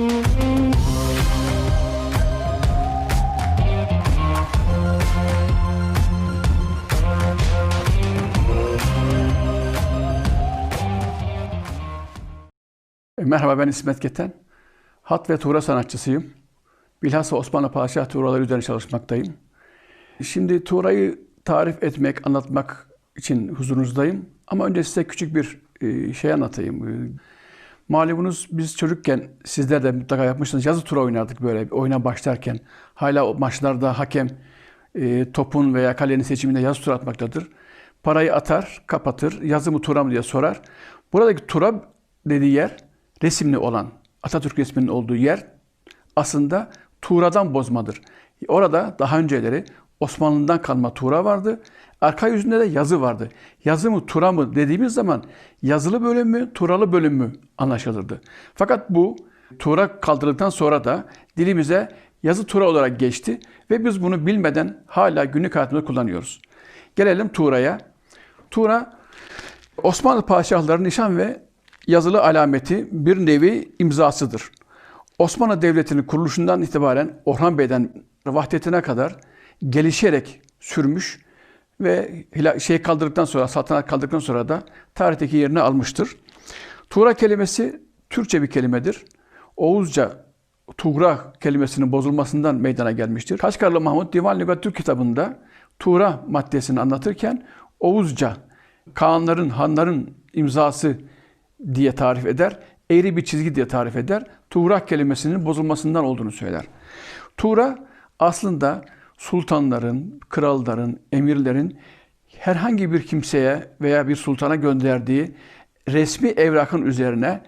E, merhaba ben İsmet Keten. Hat ve Tuğra sanatçısıyım. Bilhassa Osmanlı Padişah Tuğraları üzerine çalışmaktayım. Şimdi Tuğra'yı tarif etmek, anlatmak için huzurunuzdayım. Ama önce size küçük bir e, şey anlatayım. Malumunuz biz çocukken sizler de mutlaka yapmışsınız. Yazı tura oynardık böyle oyuna başlarken. Hala o maçlarda hakem e, topun veya kalenin seçiminde yazı tura atmaktadır. Parayı atar, kapatır. Yazı mı tura mı diye sorar. Buradaki tura dediği yer resimli olan Atatürk resminin olduğu yer aslında tuğradan bozmadır. Orada daha önceleri Osmanlı'dan kalma tuğra vardı. Arka yüzünde de yazı vardı. Yazı mı tura mı dediğimiz zaman yazılı bölüm mü turalı bölüm mü anlaşılırdı. Fakat bu tuğra kaldırıldıktan sonra da dilimize yazı tura olarak geçti ve biz bunu bilmeden hala günlük hayatımızda kullanıyoruz. Gelelim tuğraya. Tuğra Osmanlı padişahlarının nişan ve yazılı alameti bir nevi imzasıdır. Osmanlı Devleti'nin kuruluşundan itibaren Orhan Bey'den vahdetine kadar gelişerek sürmüş ve şey kaldırdıktan sonra, saltanat kaldırdıktan sonra da tarihteki yerini almıştır. Tuğra kelimesi Türkçe bir kelimedir. Oğuzca Tuğra kelimesinin bozulmasından meydana gelmiştir. Kaşgarlı Mahmut Divan Lügat Türk kitabında Tuğra maddesini anlatırken Oğuzca, Kağanların, Hanların imzası diye tarif eder. Eğri bir çizgi diye tarif eder. Tuğra kelimesinin bozulmasından olduğunu söyler. Tuğra aslında sultanların, kralların, emirlerin herhangi bir kimseye veya bir sultana gönderdiği resmi evrakın üzerine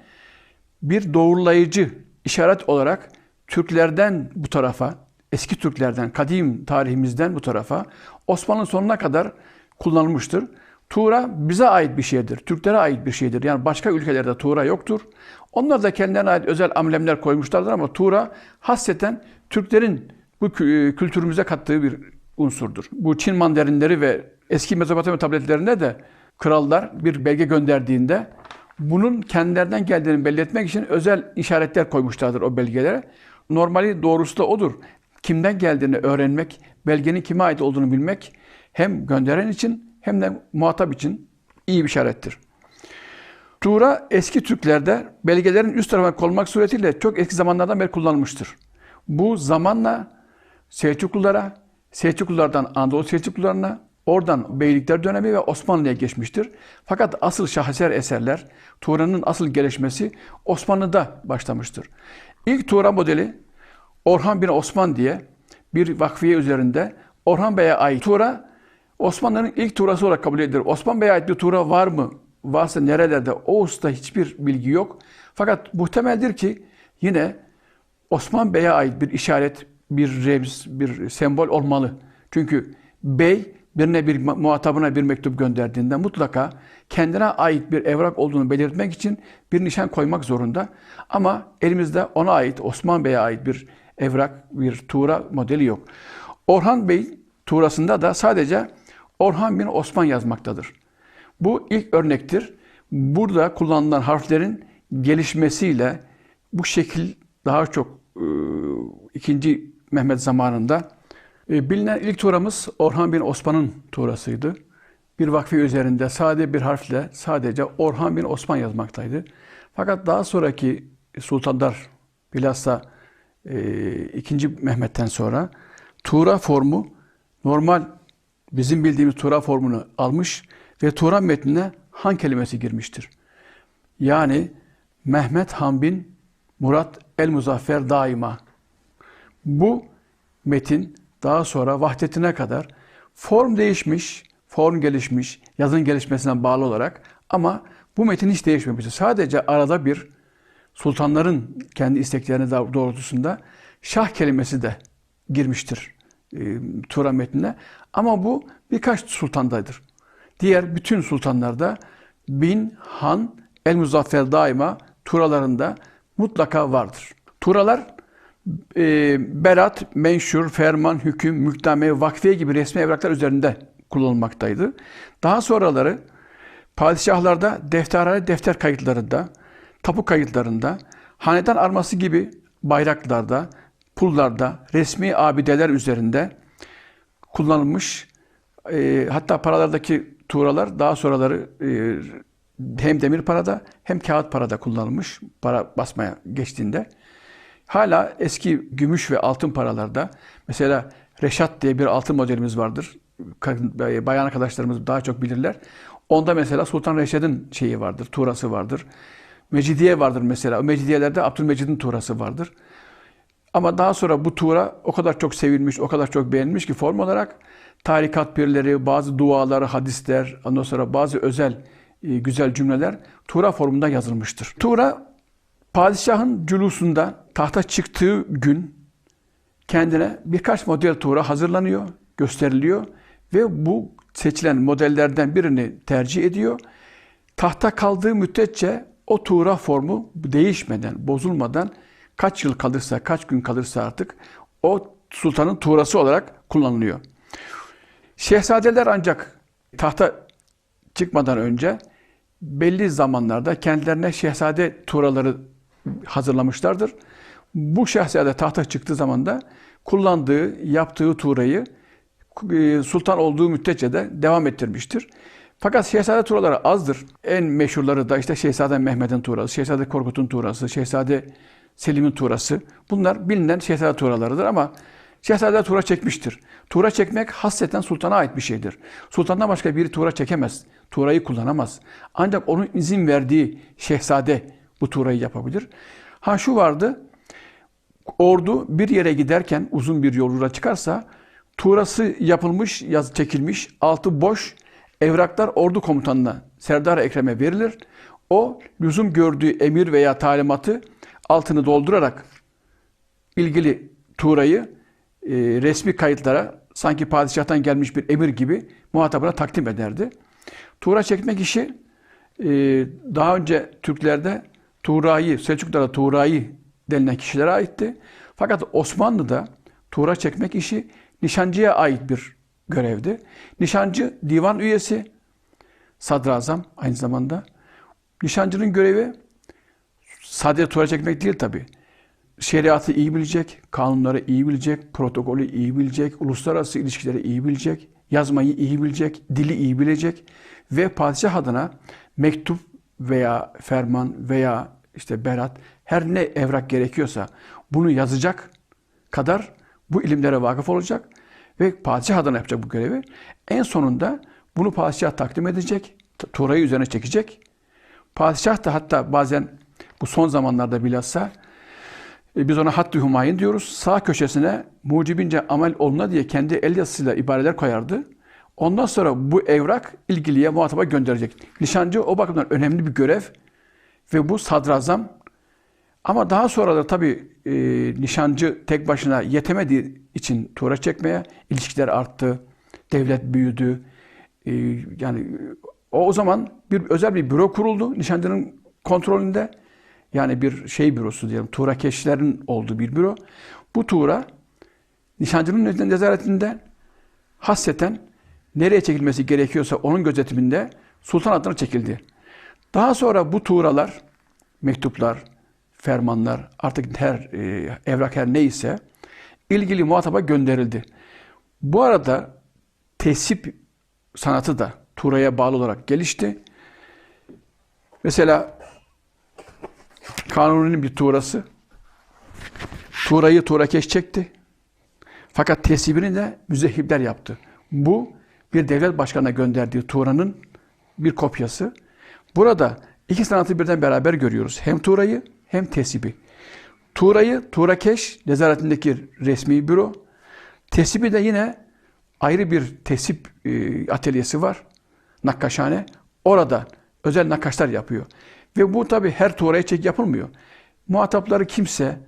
bir doğrulayıcı işaret olarak Türklerden bu tarafa, eski Türklerden, kadim tarihimizden bu tarafa Osmanlı sonuna kadar kullanılmıştır. Tuğra bize ait bir şeydir. Türklere ait bir şeydir. Yani başka ülkelerde Tuğra yoktur. Onlar da kendilerine ait özel amblemler koymuşlardır ama Tuğra hasreten Türklerin bu kültürümüze kattığı bir unsurdur. Bu Çin manderinleri ve eski Mezopotamya tabletlerinde de krallar bir belge gönderdiğinde bunun kendilerden geldiğini belli etmek için özel işaretler koymuşlardır o belgelere. Normali doğrusu da odur. Kimden geldiğini öğrenmek, belgenin kime ait olduğunu bilmek hem gönderen için hem de muhatap için iyi bir işarettir. Tuğra eski Türklerde belgelerin üst tarafına konmak suretiyle çok eski zamanlardan beri kullanılmıştır. Bu zamanla Selçuklulara, Selçuklulardan Anadolu Selçuklularına, oradan Beylikler dönemi ve Osmanlı'ya geçmiştir. Fakat asıl şaheser eserler, Tuğra'nın asıl gelişmesi Osmanlı'da başlamıştır. İlk Tuğra modeli Orhan bin Osman diye bir vakfiye üzerinde Orhan Bey'e ait Tuğra, Osmanlı'nın ilk Tuğrası olarak kabul edilir. Osman Bey'e ait bir Tuğra var mı? Varsa nerelerde? O usta hiçbir bilgi yok. Fakat muhtemeldir ki yine Osman Bey'e ait bir işaret, bir remz, bir sembol olmalı. Çünkü bey birine bir muhatabına bir mektup gönderdiğinde mutlaka kendine ait bir evrak olduğunu belirtmek için bir nişan koymak zorunda. Ama elimizde ona ait, Osman Bey'e ait bir evrak, bir tuğra modeli yok. Orhan Bey tuğrasında da sadece Orhan bin Osman yazmaktadır. Bu ilk örnektir. Burada kullanılan harflerin gelişmesiyle bu şekil daha çok e, ikinci Mehmet zamanında e, bilinen ilk tuğramız Orhan bin Osman'ın tuğrasıydı. Bir vakfi üzerinde sade bir harfle sadece Orhan bin Osman yazmaktaydı. Fakat daha sonraki sultanlar bilhassa e, ikinci Mehmet'ten sonra tuğra formu normal bizim bildiğimiz Tuğra formunu almış ve Tuğra metnine Han kelimesi girmiştir. Yani Mehmet Han bin Murat el Muzaffer daima. Bu metin daha sonra vahdetine kadar form değişmiş, form gelişmiş, yazın gelişmesine bağlı olarak ama bu metin hiç değişmemiştir. Sadece arada bir sultanların kendi isteklerine doğrultusunda şah kelimesi de girmiştir e, Tuğra metnine. Ama bu birkaç sultandadır. Diğer bütün sultanlarda bin, han, el muzaffer daima Turalarında mutlaka vardır. Turalar e, berat, menşur, ferman, hüküm, müktame, vakfiye gibi resmi evraklar üzerinde kullanılmaktaydı. Daha sonraları padişahlarda defterhane defter kayıtlarında, tapu kayıtlarında, hanedan arması gibi bayraklarda, pullarda, resmi abideler üzerinde kullanılmış. E, hatta paralardaki tuğralar daha sonraları e, hem demir parada hem kağıt parada kullanılmış para basmaya geçtiğinde. Hala eski gümüş ve altın paralarda mesela Reşat diye bir altın modelimiz vardır. Bayan arkadaşlarımız daha çok bilirler. Onda mesela Sultan Reşad'ın şeyi vardır, tuğrası vardır. Mecidiye vardır mesela. O Mecidiyelerde Abdülmecid'in tuğrası vardır. Ama daha sonra bu tuğra o kadar çok sevilmiş, o kadar çok beğenilmiş ki form olarak tarikat birleri, bazı duaları, hadisler, ondan sonra bazı özel e, güzel cümleler tuğra formunda yazılmıştır. Tuğra padişahın cülusunda tahta çıktığı gün kendine birkaç model tuğra hazırlanıyor, gösteriliyor ve bu seçilen modellerden birini tercih ediyor. Tahta kaldığı müddetçe o tuğra formu değişmeden, bozulmadan kaç yıl kalırsa, kaç gün kalırsa artık o sultanın tuğrası olarak kullanılıyor. Şehzadeler ancak tahta çıkmadan önce belli zamanlarda kendilerine şehzade tuğraları hazırlamışlardır. Bu şehzade tahta çıktığı zaman da kullandığı, yaptığı tuğrayı e, sultan olduğu müddetçe de devam ettirmiştir. Fakat şehzade tuğraları azdır. En meşhurları da işte Şehzade Mehmet'in tuğrası, Şehzade Korkut'un tuğrası, Şehzade Selim'in tuğrası. Bunlar bilinen şehzade tuğralarıdır ama şehzade tuğra çekmiştir. Tuğra çekmek hasreten sultana ait bir şeydir. Sultandan başka biri tuğra çekemez. Tuğrayı kullanamaz. Ancak onun izin verdiği şehzade bu tuğrayı yapabilir. Ha şu vardı. Ordu bir yere giderken uzun bir yolculuğa çıkarsa tuğrası yapılmış, yaz çekilmiş, altı boş evraklar ordu komutanına Serdar Ekrem'e verilir. O lüzum gördüğü emir veya talimatı altını doldurarak ilgili tuğrayı e, resmi kayıtlara sanki padişahtan gelmiş bir emir gibi muhatabına takdim ederdi. Tuğra çekmek işi e, daha önce Türklerde Tuğra'yı, Selçuklulara Tuğra'yı denilen kişilere aitti. Fakat Osmanlı'da Tuğra çekmek işi nişancıya ait bir görevdi. Nişancı divan üyesi, sadrazam aynı zamanda. Nişancının görevi sadece Tuğra çekmek değil tabi. Şeriatı iyi bilecek, kanunları iyi bilecek, protokolü iyi bilecek, uluslararası ilişkileri iyi bilecek, yazmayı iyi bilecek, dili iyi bilecek ve padişah adına mektup veya ferman veya işte berat her ne evrak gerekiyorsa bunu yazacak kadar bu ilimlere vakıf olacak ve padişah adına yapacak bu görevi. En sonunda bunu padişah takdim edecek, Tuğra'yı üzerine çekecek. Padişah da hatta bazen bu son zamanlarda bilhassa e, biz ona hattı humayun diyoruz. Sağ köşesine mucibince amel oluna diye kendi el yazısıyla ibareler koyardı. Ondan sonra bu evrak ilgiliye muhataba gönderecek. Nişancı o bakımdan önemli bir görev ve bu sadrazam. Ama daha sonra da tabii e, nişancı tek başına yetemediği için tuğra çekmeye ilişkiler arttı. Devlet büyüdü. E, yani o, o zaman bir özel bir büro kuruldu nişancının kontrolünde. Yani bir şey bürosu diyelim. Tuğra keşişlerin olduğu bir büro. Bu tuğra nişancının nezaretinde hasreten nereye çekilmesi gerekiyorsa onun gözetiminde sultan adına çekildi. Daha sonra bu tuğralar, mektuplar, fermanlar, artık her e, evrak her neyse ilgili muhataba gönderildi. Bu arada tesip sanatı da tuğraya bağlı olarak gelişti. Mesela Kanuni'nin bir tuğrası tuğrayı tuğrakeş çekti. Fakat tesibini de müzehibler yaptı. Bu bir devlet başkanına gönderdiği tuğranın bir kopyası. Burada iki sanatı birden beraber görüyoruz. Hem tuğrayı hem tesibi. Tuğrayı Tuğrakeş nezaretindeki resmi büro. Tesibi de yine ayrı bir tesip e, atölyesi var. Nakkaşhane. Orada özel nakkaşlar yapıyor. Ve bu tabi her tuğraya çek yapılmıyor. Muhatapları kimse,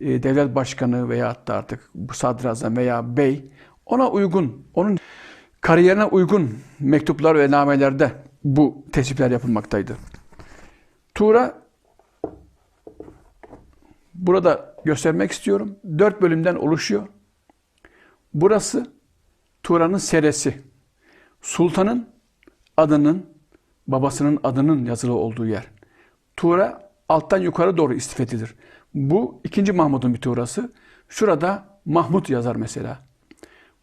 e, devlet başkanı veya da artık bu sadrazam veya bey ona uygun, onun kariyerine uygun mektuplar ve namelerde bu tesipler yapılmaktaydı. Tuğra burada göstermek istiyorum. Dört bölümden oluşuyor. Burası Tuğra'nın seresi. Sultanın adının, babasının adının yazılı olduğu yer. Tuğra alttan yukarı doğru istifetidir. Bu ikinci Mahmud'un bir tuğrası. Şurada Mahmud yazar mesela.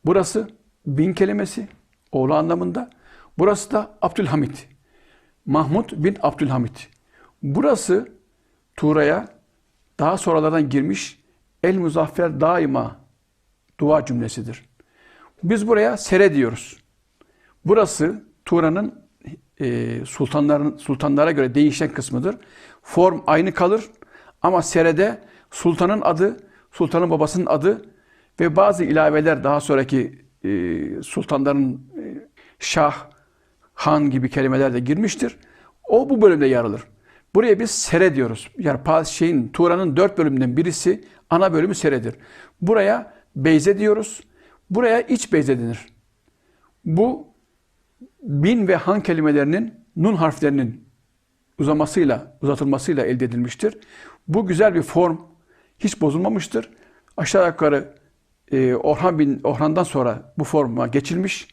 Burası bin kelimesi, oğlu anlamında. Burası da Abdülhamit. Mahmud bin Abdülhamit. Burası Tuğra'ya daha sonralardan girmiş El Muzaffer daima dua cümlesidir. Biz buraya Sere diyoruz. Burası Tuğra'nın e, sultanların sultanlara göre değişen kısmıdır. Form aynı kalır ama Sere'de sultanın adı, sultanın babasının adı ve bazı ilaveler daha sonraki e, sultanların e, şah, han gibi kelimeler de girmiştir. O bu bölümde yer alır. Buraya biz Sere diyoruz. Yani şeyin, Tuğra'nın dört bölümünden birisi ana bölümü Sere'dir. Buraya Beyze diyoruz. Buraya iç Beyze denir. Bu bin ve han kelimelerinin nun harflerinin uzamasıyla, uzatılmasıyla elde edilmiştir. Bu güzel bir form hiç bozulmamıştır. Aşağı yukarı e, Orhan bin Orhan'dan sonra bu forma geçilmiş.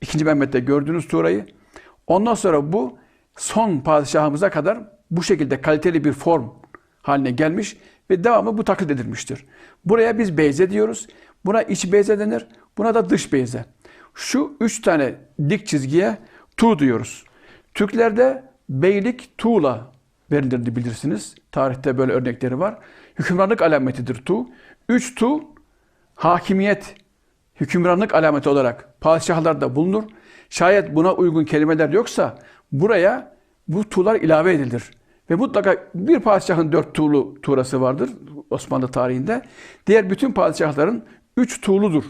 İkinci Mehmet'te gördüğünüz Tuğra'yı. Ondan sonra bu son padişahımıza kadar bu şekilde kaliteli bir form haline gelmiş ve devamı bu taklit edilmiştir. Buraya biz beyze diyoruz. Buna iç beyze denir. Buna da dış beyze. Şu üç tane dik çizgiye tu diyoruz. Türklerde beylik tuğla verilirdi bilirsiniz. Tarihte böyle örnekleri var. Hükümranlık alametidir tu. Üç tu hakimiyet, hükümranlık alameti olarak padişahlarda bulunur. Şayet buna uygun kelimeler yoksa buraya bu tuğlar ilave edilir. Ve mutlaka bir padişahın dört tuğlu tuğrası vardır Osmanlı tarihinde. Diğer bütün padişahların üç tuğludur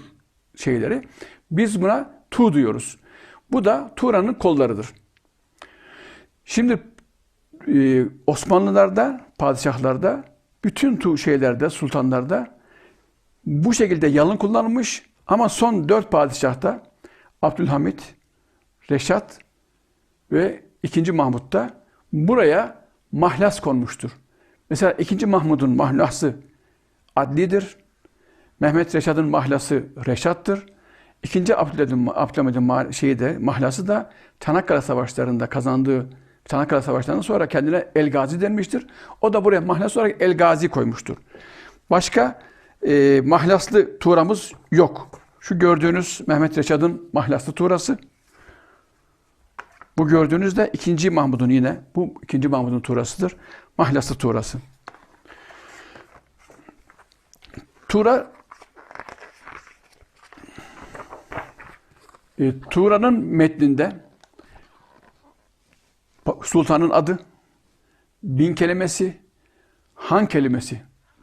şeyleri. Biz buna tu diyoruz. Bu da Tuğra'nın kollarıdır. Şimdi e, Osmanlılarda, padişahlarda, bütün tu şeylerde, sultanlarda bu şekilde yalın kullanılmış ama son dört padişahta Abdülhamit, Reşat ve ikinci Mahmut'ta buraya mahlas konmuştur. Mesela ikinci Mahmud'un mahlası adlidir. Mehmet Reşad'ın mahlası Reşat'tır. İkinci Abdülhamid'in şeyi de mahlası da Çanakkale Savaşları'nda kazandığı Çanakkale Savaşları'ndan sonra kendine El Gazi denmiştir. O da buraya mahlas olarak El Gazi koymuştur. Başka e, mahlaslı tuğramız yok. Şu gördüğünüz Mehmet Reşad'ın mahlaslı tuğrası. Bu gördüğünüz de ikinci Mahmud'un yine. Bu ikinci Mahmud'un tuğrasıdır. Mahlaslı tuğrası. Tuğra e, Tuğra'nın metninde sultanın adı, bin kelimesi, han kelimesi,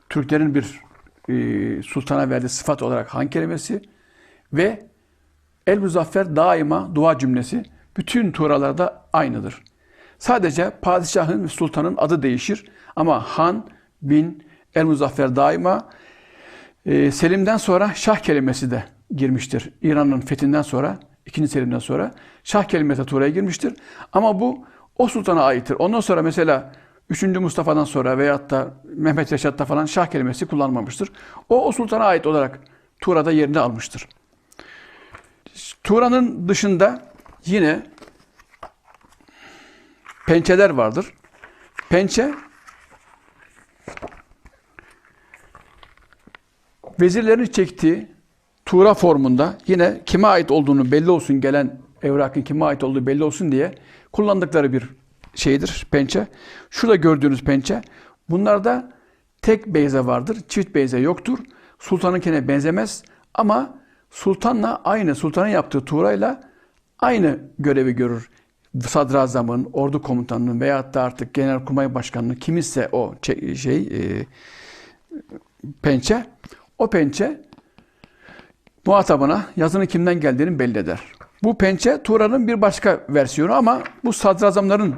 Türklerin bir e, sultana verdiği sıfat olarak han kelimesi ve El Muzaffer daima dua cümlesi bütün Tuğralarda aynıdır. Sadece padişahın ve sultanın adı değişir ama han, bin, El Muzaffer daima e, Selim'den sonra şah kelimesi de girmiştir. İran'ın fethinden sonra, ikinci Selim'den sonra şah kelimesi Tuğra'ya girmiştir. Ama bu o sultana aittir. Ondan sonra mesela 3. Mustafa'dan sonra veyahut da Mehmet Reşat'ta falan şah kelimesi kullanmamıştır. O, o sultana ait olarak Tuğra'da yerini almıştır. Tuğra'nın dışında yine pençeler vardır. Pençe vezirlerin çektiği Tuğra formunda yine kime ait olduğunu belli olsun gelen evrakın kime ait olduğu belli olsun diye kullandıkları bir şeydir pençe. Şurada gördüğünüz pençe. Bunlarda tek beyze vardır. Çift beyze yoktur. Sultanınkine benzemez ama sultanla aynı sultanın yaptığı tuğrayla aynı görevi görür. Sadrazamın, ordu komutanının veyahut da artık genelkurmay başkanının kiminse o şey e, pençe o pençe muhatabına yazının kimden geldiğini belli eder. Bu pençe Tuğra'nın bir başka versiyonu ama bu sadrazamların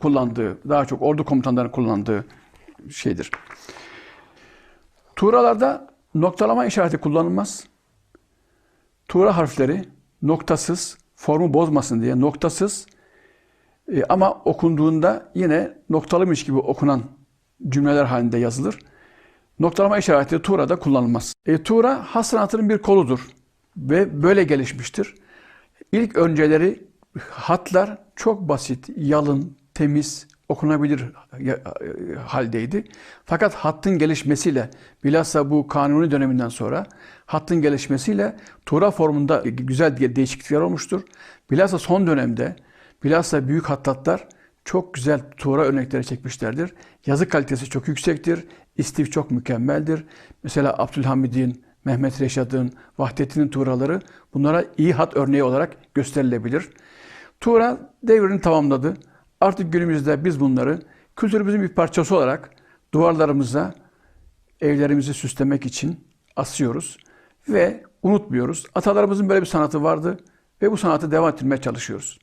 kullandığı, daha çok ordu komutanlarının kullandığı şeydir. Tuğralarda noktalama işareti kullanılmaz. Tuğra harfleri noktasız, formu bozmasın diye noktasız e, ama okunduğunda yine noktalımış gibi okunan cümleler halinde yazılır. Noktalama işareti Tuğra'da kullanılmaz. E, Tuğra has sanatının bir koludur ve böyle gelişmiştir. İlk önceleri hatlar çok basit, yalın, temiz, okunabilir haldeydi. Fakat hattın gelişmesiyle, bilhassa bu kanuni döneminden sonra hattın gelişmesiyle Tuğra formunda güzel değişiklikler olmuştur. Bilhassa son dönemde Bilhassa büyük hattatlar çok güzel tuğra örnekleri çekmişlerdir. Yazı kalitesi çok yüksektir. İstif çok mükemmeldir. Mesela Abdülhamid'in, Mehmet Reşad'ın, Vahdettin'in tuğraları bunlara iyi hat örneği olarak gösterilebilir. Tuğra devrini tamamladı. Artık günümüzde biz bunları kültürümüzün bir parçası olarak duvarlarımıza, evlerimizi süslemek için asıyoruz ve unutmuyoruz. Atalarımızın böyle bir sanatı vardı ve bu sanatı devam ettirmeye çalışıyoruz.